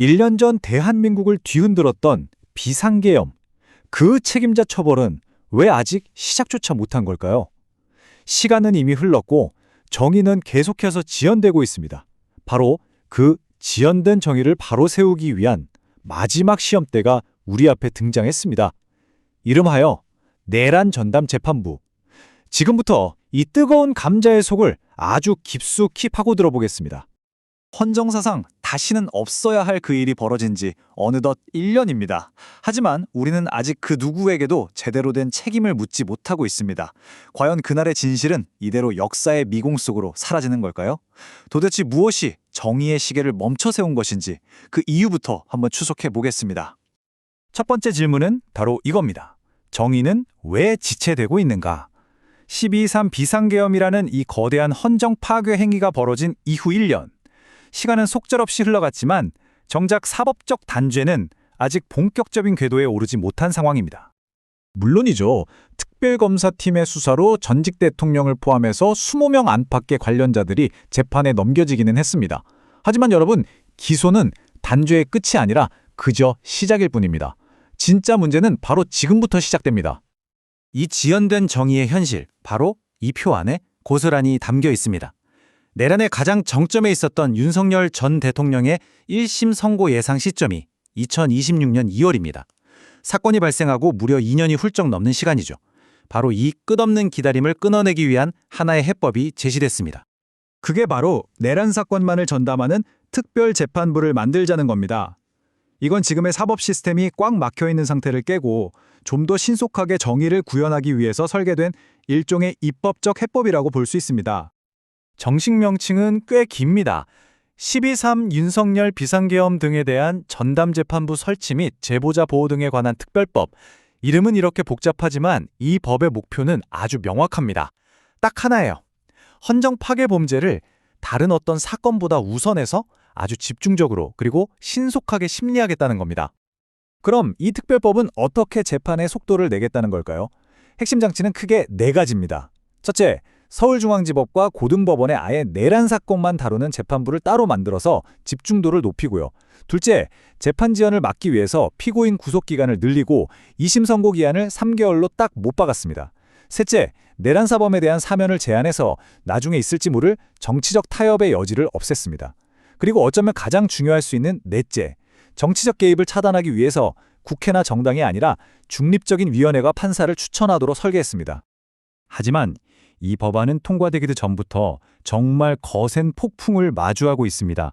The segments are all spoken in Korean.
1년 전 대한민국을 뒤흔들었던 비상계엄, 그 책임자 처벌은 왜 아직 시작조차 못한 걸까요? 시간은 이미 흘렀고 정의는 계속해서 지연되고 있습니다. 바로 그 지연된 정의를 바로 세우기 위한 마지막 시험대가 우리 앞에 등장했습니다. 이름하여 내란 전담 재판부. 지금부터 이 뜨거운 감자의 속을 아주 깊숙이 파고 들어 보겠습니다. 헌정사상 다시는 없어야 할 그 일이 벌어진 지 어느덧 1년입니다. 하지만 우리는 아직 그 누구에게도 제대로 된 책임을 묻지 못하고 있습니다. 과연 그날의 진실은 이대로 역사의 미공 속으로 사라지는 걸까요? 도대체 무엇이 정의의 시계를 멈춰 세운 것인지 그 이유부터 한번 추적해 보겠습니다. 첫 번째 질문은 바로 이겁니다. 정의는 왜 지체되고 있는가? 12.3 비상계엄이라는 이 거대한 헌정 파괴 행위가 벌어진 이후 1년. 시간은 속절없이 흘러갔지만 정작 사법적 단죄는 아직 본격적인 궤도에 오르지 못한 상황입니다. 물론이죠. 특별검사팀의 수사로 전직 대통령을 포함해서 20명 안팎의 관련자들이 재판에 넘겨지기는 했습니다. 하지만 여러분, 기소는 단죄의 끝이 아니라 그저 시작일 뿐입니다. 진짜 문제는 바로 지금부터 시작됩니다. 이 지연된 정의의 현실, 바로 이 표 안에 고스란히 담겨 있습니다. 내란의 가장 정점에 있었던 윤석열 전 대통령의 1심 선고 예상 시점이 2026년 2월입니다. 사건이 발생하고 무려 2년이 훌쩍 넘는 시간이죠. 바로 이 끝없는 기다림을 끊어내기 위한 하나의 해법이 제시됐습니다. 그게 바로 내란 사건만을 전담하는 특별재판부를 만들자는 겁니다. 이건 지금의 사법 시스템이 꽉 막혀 있는 상태를 깨고 좀 더 신속하게 정의를 구현하기 위해서 설계된 일종의 입법적 해법이라고 볼 수 있습니다. 정식 명칭은 꽤 깁니다. 12.3 윤석열 비상계엄 등에 대한 전담재판부 설치 및 제보자 보호 등에 관한 특별법. 이름은 이렇게 복잡하지만 이 법의 목표는 아주 명확합니다. 딱 하나예요. 헌정 파괴 범죄를 다른 어떤 사건보다 우선해서 아주 집중적으로 그리고 신속하게 심리하겠다는 겁니다. 그럼 이 특별법은 어떻게 재판의 속도를 내겠다는 걸까요? 핵심 장치는 크게 네 가지입니다. 첫째, 서울중앙지법과 고등법원의 아예 내란 사건만 다루는 재판부를 따로 만들어서 집중도를 높이고요. 둘째, 재판 지연을 막기 위해서 피고인 구속 기간을 늘리고 2심 선고 기한을 3개월로 딱 못 박았습니다. 셋째, 내란 사범에 대한 사면을 제한해서 나중에 있을지 모를 정치적 타협의 여지를 없앴습니다. 그리고 어쩌면 가장 중요할 수 있는 넷째, 정치적 개입을 차단하기 위해서 국회나 정당이 아니라 중립적인 위원회가 판사를 추천하도록 설계했습니다. 하지만 이 법안은 통과되기도 전부터 정말 거센 폭풍을 마주하고 있습니다.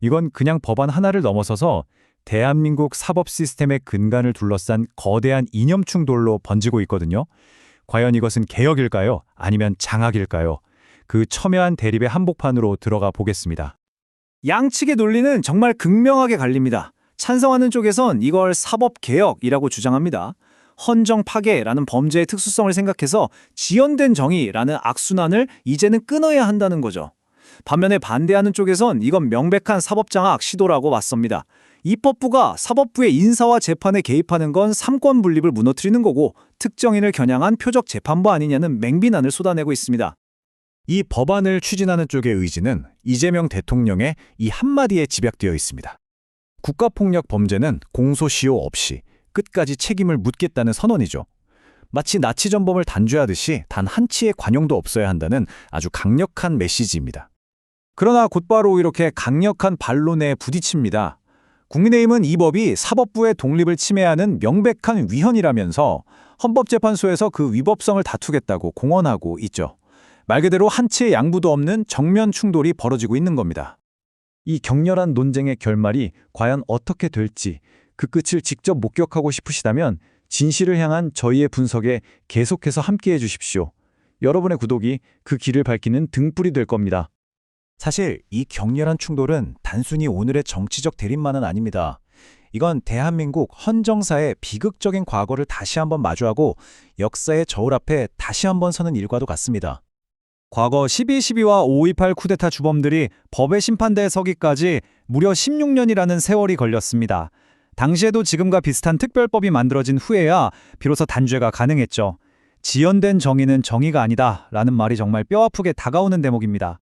이건 그냥 법안 하나를 넘어서서 대한민국 사법 시스템의 근간을 둘러싼 거대한 이념 충돌로 번지고 있거든요. 과연 이것은 개혁일까요? 아니면 장악일까요? 그 첨예한 대립의 한복판으로 들어가 보겠습니다. 양측의 논리는 정말 극명하게 갈립니다. 찬성하는 쪽에선 이걸 사법개혁이라고 주장합니다. 헌정 파괴라는 범죄의 특수성을 생각해서 지연된 정의라는 악순환을 이제는 끊어야 한다는 거죠. 반면에 반대하는 쪽에선 이건 명백한 사법장악 시도라고 맞섭니다. 입법부가 사법부의 인사와 재판에 개입하는 건 삼권 분립을 무너뜨리는 거고 특정인을 겨냥한 표적 재판부 아니냐는 맹비난을 쏟아내고 있습니다. 이 법안을 추진하는 쪽의 의지는 이재명 대통령의 이 한마디에 집약되어 있습니다. 국가폭력 범죄는 공소시효 없이 끝까지 책임을 묻겠다는 선언이죠. 마치 나치 전범을 단죄하듯이 단 한 치의 관용도 없어야 한다는 아주 강력한 메시지입니다. 그러나 곧바로 이렇게 강력한 반론에 부딪힙니다. 국민의힘은 이 법이 사법부의 독립을 침해하는 명백한 위헌이라면서 헌법재판소에서 그 위법성을 다투겠다고 공언하고 있죠. 말 그대로 한치의 양보도 없는 정면 충돌이 벌어지고 있는 겁니다. 이 격렬한 논쟁의 결말이 과연 어떻게 될지 그 끝을 직접 목격하고 싶으시다면 진실을 향한 저희의 분석에 계속해서 함께해 주십시오. 여러분의 구독이 그 길을 밝히는 등불이 될 겁니다. 사실 이 격렬한 충돌은 단순히 오늘의 정치적 대립만은 아닙니다. 이건 대한민국 헌정사의 비극적인 과거를 다시 한번 마주하고 역사의 저울 앞에 다시 한번 서는 일과도 같습니다. 과거 12.12와 5.28 쿠데타 주범들이 법의 심판대에 서기까지 무려 16년이라는 세월이 걸렸습니다. 당시에도 지금과 비슷한 특별법이 만들어진 후에야 비로소 단죄가 가능했죠. 지연된 정의는 정의가 아니다 라는 말이 정말 뼈아프게 다가오는 대목입니다.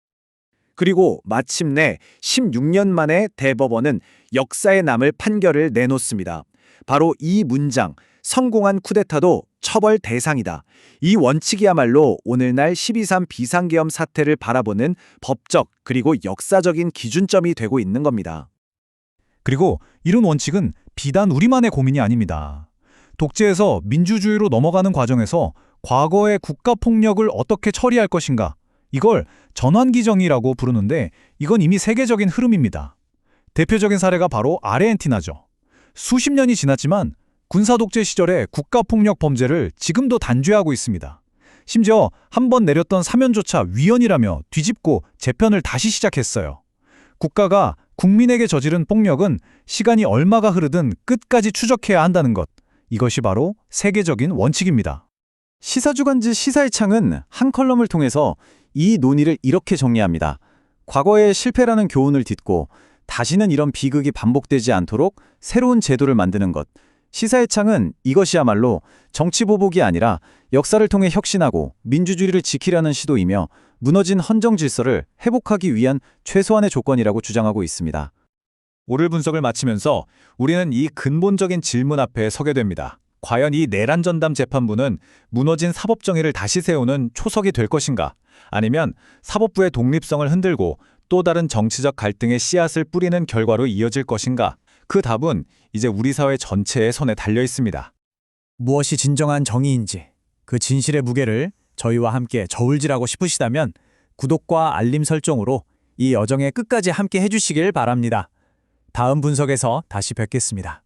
그리고 마침내 16년 만에 대법원은 역사에 남을 판결을 내놓습니다. 바로 이 문장, 성공한 쿠데타도 처벌 대상이다. 이 원칙이야말로 오늘날 12.3 비상계엄 사태를 바라보는 법적 그리고 역사적인 기준점이 되고 있는 겁니다. 그리고 이런 원칙은 비단 우리만의 고민이 아닙니다. 독재에서 민주주의로 넘어가는 과정에서 과거의 국가폭력을 어떻게 처리할 것인가 이걸 전환기정이라고 부르는데 이건 이미 세계적인 흐름입니다. 대표적인 사례가 바로 아르헨티나죠. 수십 년이 지났지만 군사독재 시절의 국가폭력 범죄를 지금도 단죄하고 있습니다. 심지어 한 번 내렸던 사면조차 위헌이라며 뒤집고 재편을 다시 시작했어요. 국가가 국민에게 저지른 폭력은 시간이 얼마가 흐르든 끝까지 추적해야 한다는 것. 이것이 바로 세계적인 원칙입니다. 시사주간지 시사의 창은 한 컬럼을 통해서 이 논의를 이렇게 정리합니다. 과거의 실패라는 교훈을 딛고 다시는 이런 비극이 반복되지 않도록 새로운 제도를 만드는 것. 시사의 창은 이것이야말로 정치 보복이 아니라 역사를 통해 혁신하고 민주주의를 지키려는 시도이며 무너진 헌정 질서를 회복하기 위한 최소한의 조건이라고 주장하고 있습니다. 오늘 분석을 마치면서 우리는 이 근본적인 질문 앞에 서게 됩니다. 과연 이 내란 전담 재판부는 무너진 사법 정의를 다시 세우는 초석이 될 것인가? 아니면 사법부의 독립성을 흔들고 또 다른 정치적 갈등의 씨앗을 뿌리는 결과로 이어질 것인가? 그 답은 이제 우리 사회 전체의 손에 달려 있습니다. 무엇이 진정한 정의인지 그 진실의 무게를 저희와 함께 저울질하고 싶으시다면 구독과 알림 설정으로 이 여정의 끝까지 함께 해주시길 바랍니다. 다음 분석에서 다시 뵙겠습니다.